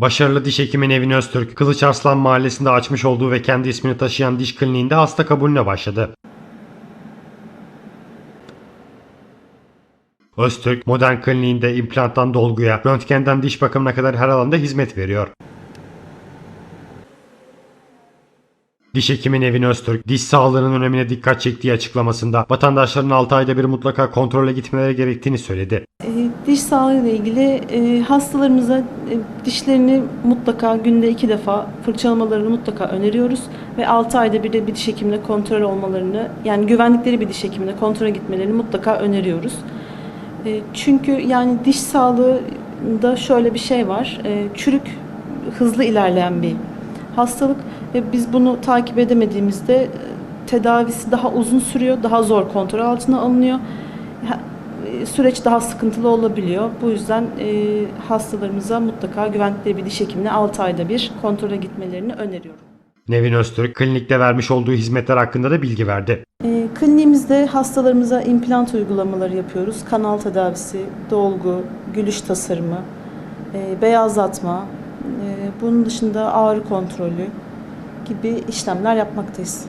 Başarılı diş hekimi Nevin Öztürk, Kılıçarslan Mahallesi'nde açmış olduğu ve kendi ismini taşıyan diş kliniğinde hasta kabulüne başladı. Öztürk, modern kliniğinde implanttan dolguya, röntgenden diş bakımına kadar her alanda hizmet veriyor. Diş hekimi Nevin Öztürk, diş sağlığının önemine dikkat çektiği açıklamasında vatandaşların 6 ayda bir mutlaka kontrole gitmeleri gerektiğini söyledi. E, Diş sağlığı ile ilgili e, hastalarımıza e, dişlerini mutlaka günde iki defa fırçalamalarını mutlaka öneriyoruz ve 6 ayda bir de bir diş hekimine kontrol olmalarını yani güvendikleri bir diş hekimine kontrole gitmelerini mutlaka öneriyoruz. Çünkü yani diş sağlığında şöyle bir şey var. Çürük hızlı ilerleyen bir hastalık ve biz bunu takip edemediğimizde e, tedavisi daha uzun sürüyor, daha zor kontrol altına alınıyor. E, Süreç daha sıkıntılı olabiliyor. Bu yüzden e, hastalarımıza mutlaka güvendikleri bir diş hekimine 6 ayda bir kontrole gitmelerini öneriyorum. Nevin Öztürk, klinikte vermiş olduğu hizmetler hakkında da bilgi verdi. E, kliniğimizde hastalarımıza implant uygulamaları yapıyoruz. Kanal tedavisi, dolgu, gülüş tasarımı, e, beyazlatma, e, bunun dışında ağrı kontrolü gibi işlemler yapmaktayız.